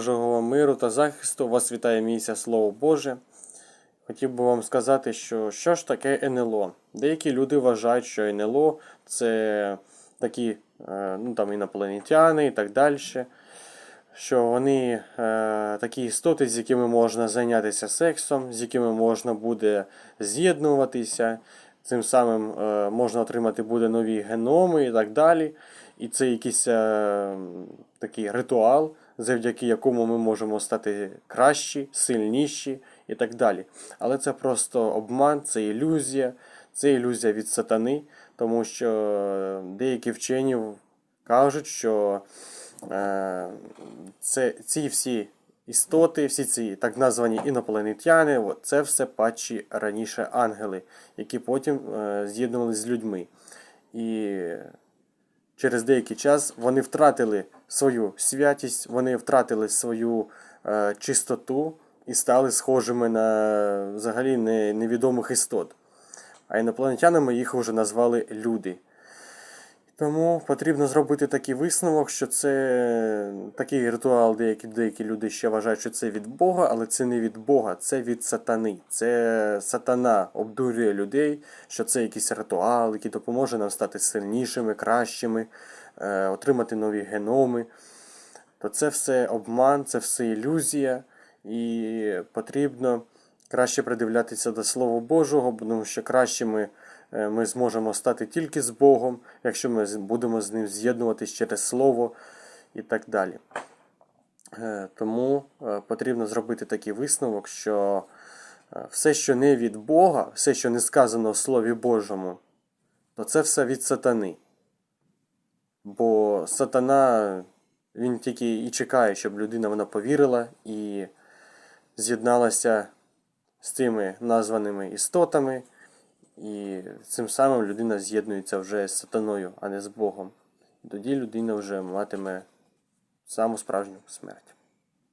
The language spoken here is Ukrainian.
Божого миру та захисту вас вітає місія Слово Боже. Хотів би вам сказати, що що ж таке НЛО? Деякі люди вважають, що НЛО це такі е, ну, там, інопланетяни і так далі. Що вони е, такі істоти, з якими можна зайнятися сексом, з якими можна буде з'єднуватися, цим самим е, можна отримати буде нові геноми і так далі. І це якийсь е, такий ритуал, завдяки якому ми можемо стати кращі, сильніші і так далі. Але це просто обман, це ілюзія, це ілюзія від сатани, тому що деякі вчені кажуть, що е, це, ці всі істоти, всі ці так названі інопланетяни, це все падші раніше ангели, які потім е, з'єднувалися з людьми. І через деякий час вони втратили свою святість, вони втратили свою е, чистоту і стали схожими на взагалі не, невідомих істот. А інопланетянами їх вже назвали люди. Тому потрібно зробити такий висновок, що це такий ритуал, деякі, деякі люди ще вважають, що це від Бога, але це не від Бога, це від сатани. Це сатана обдурює людей, що це якийсь ритуал, який допоможе нам стати сильнішими, кращими, е, отримати нові геноми. То це все обман, це все ілюзія, і потрібно краще придивлятися до Слова Божого, тому що кращими е, ми зможемо стати тільки з Богом, якщо ми будемо з ним з'єднуватись через Слово і так далі. Е, Тому е, потрібно зробити такий висновок, що е, все, що не від Бога, все, що не сказано в Слові Божому, то це все від сатани. Бо сатана, він тільки і чекає, щоб людина вона повірила і з'єдналася з цими названими істотами, і цим самим людина з'єднується вже з сатаною, а не з Богом. І тоді людина вже матиме саму справжню смерть.